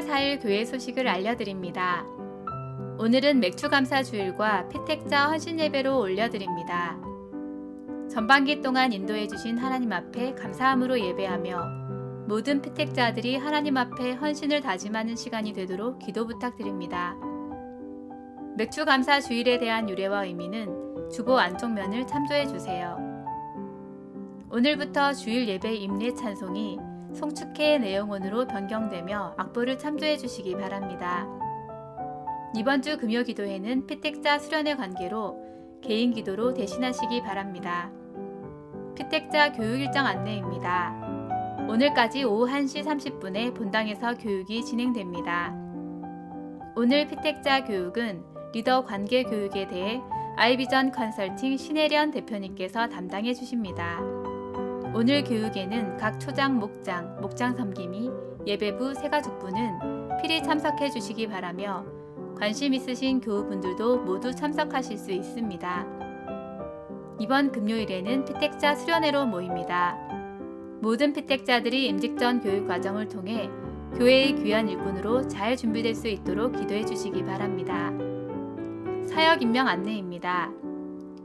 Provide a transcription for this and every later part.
4일 교회 소식을 알려드립니다. 오늘은 맥주 감사 주일과 피택자 헌신 예배로 올려드립니다. 전반기 동안 인도해 주신 하나님 앞에 감사함으로 예배하며 모든 피택자들이 하나님 앞에 헌신을 다짐하는 시간이 되도록 기도 부탁드립니다. 맥주 감사 주일에 대한 유래와 의미는 주보 안쪽면을 참조해 주세요. 오늘부터 주일 예배 임례 찬송이 송축회의 내용원으로 변경되며 악보를 참조해 주시기 바랍니다. 이번 주 금요 기도회는 피택자 수련의 관계로 개인 기도로 대신하시기 바랍니다. 피택자 교육 일정 안내입니다. 오늘까지 오후 1시 30분에 본당에서 교육이 진행됩니다. 오늘 피택자 교육은 리더 관계 교육에 대해 아이비전 컨설팅 신혜련 대표님께서 담당해 주십니다. 오늘 교육에는 각 초장 목장, 목장 섬김이 예배부 세가족부는 필히 참석해 주시기 바라며 관심 있으신 교우분들도 모두 참석하실 수 있습니다. 이번 금요일에는 피택자 수련회로 모입니다. 모든 피택자들이 임직 전 교육 과정을 통해 교회의 귀한 일꾼으로 잘 준비될 수 있도록 기도해 주시기 바랍니다. 사역 임명 안내입니다.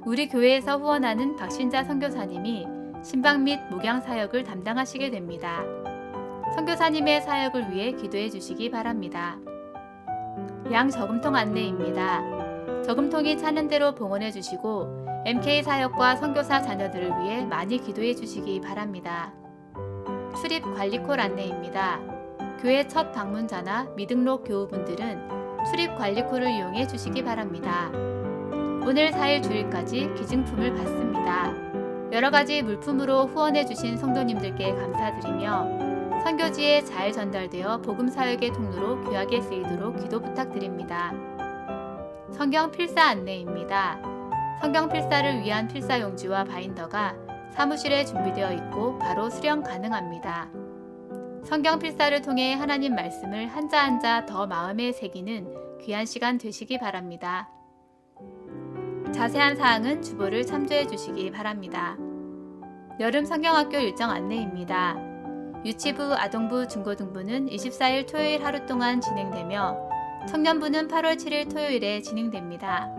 우리 교회에서 후원하는 박신자 선교사님이 신방 및 목양 사역을 담당하시게 됩니다. 선교사님의 사역을 위해 기도해 주시기 바랍니다. 양 저금통 안내입니다. 저금통이 차는 대로 봉헌해 주시고 MK 사역과 선교사 자녀들을 위해 많이 기도해 주시기 바랍니다. 출입 관리콜 안내입니다. 교회 첫 방문자나 미등록 교우분들은 출입 관리콜을 이용해 주시기 바랍니다. 오늘 4일 주일까지 기증품을 받습니다. 여러 가지 물품으로 후원해 주신 성도님들께 감사드리며 선교지에 잘 전달되어 복음 사역의 통로로 귀하게 쓰이도록 기도 부탁드립니다. 성경 필사 안내입니다. 성경 필사를 위한 필사 용지와 바인더가 사무실에 준비되어 있고 바로 수령 가능합니다. 성경 필사를 통해 하나님 말씀을 한자 한자 더 마음에 새기는 귀한 시간 되시기 바랍니다. 자세한 사항은 주보를 참조해 주시기 바랍니다. 여름 성경학교 일정 안내입니다. 유치부, 아동부, 중고등부는 24일 토요일 하루 동안 진행되며 청년부는 8월 7일 토요일에 진행됩니다.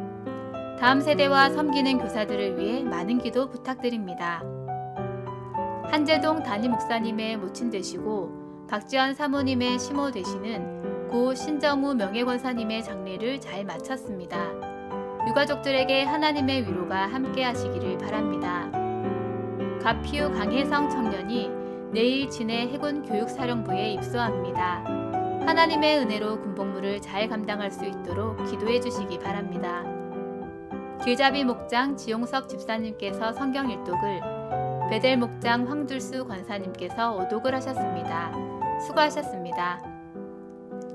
다음 세대와 섬기는 교사들을 위해 많은 기도 부탁드립니다. 한재동 담임 목사님의 모친 되시고 박지원 사모님의 시모 되시는 고 신정우 명예권사님의 장례를 잘 마쳤습니다. 유가족들에게 하나님의 위로가 함께 하시기를 바랍니다. 가피우 강혜성 청년이 내일 진해 해군 교육사령부에 입소합니다. 하나님의 은혜로 군복무를 잘 감당할 수 있도록 기도해 주시기 바랍니다. 길잡이 목장 지용석 집사님께서 성경 일독을 베델 목장 황둘수 권사님께서 오독을 하셨습니다. 수고하셨습니다.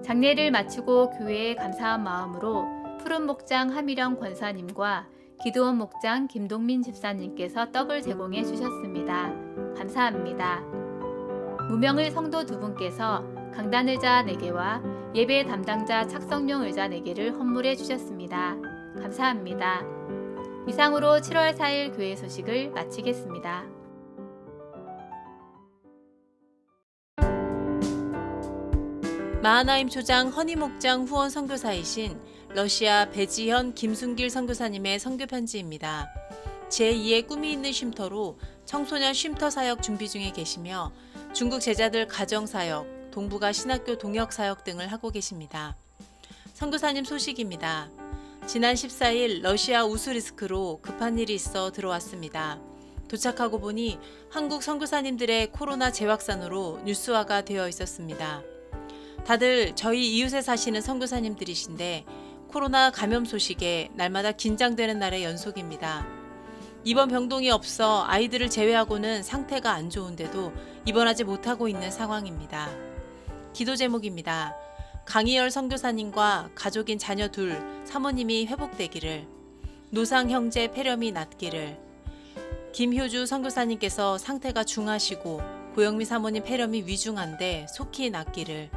장례를 마치고 교회에 감사한 마음으로 푸른 목장 하미령 권사님과 기도원 목장 김동민 집사님께서 떡을 제공해 주셨습니다. 감사합니다. 무명의 성도 두 분께서 강단 의자 4개와 예배 담당자 착성용 의자 4개를 헌물해 주셨습니다. 감사합니다. 이상으로 7월 4일 교회 소식을 마치겠습니다. 마하나임 초장 허니목장 후원 선교사이신 러시아 배지현 김순길 선교사님의 선교 편지입니다. 제2의 꿈이 있는 쉼터로 청소년 쉼터 사역 준비 중에 계시며 중국 제자들 가정 사역, 동북아 신학교 동역 사역 등을 하고 계십니다. 선교사님 소식입니다. 지난 14일 러시아 우스리스크로 급한 일이 있어 들어왔습니다. 도착하고 보니 한국 선교사님들의 코로나 재확산으로 뉴스화가 되어 있었습니다. 다들 저희 이웃에 사시는 선교사님들이신데 코로나 감염 소식에 날마다 긴장되는 날의 연속입니다. 입원 병동이 없어 아이들을 제외하고는 상태가 안 좋은데도 입원하지 못하고 있는 상황입니다. 기도 제목입니다. 강희열 선교사님과 가족인 자녀 둘 사모님이 회복되기를 노상 형제 폐렴이 낫기를 김효주 선교사님께서 상태가 중하시고 고영미 사모님 폐렴이 위중한데 속히 낫기를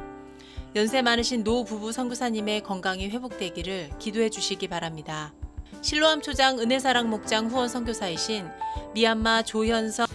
연세 많으신 노 부부 선교사님의 건강이 회복되기를 기도해 주시기 바랍니다. 실로암 초장 은혜사랑 목장 후원 선교사이신 미얀마 조현성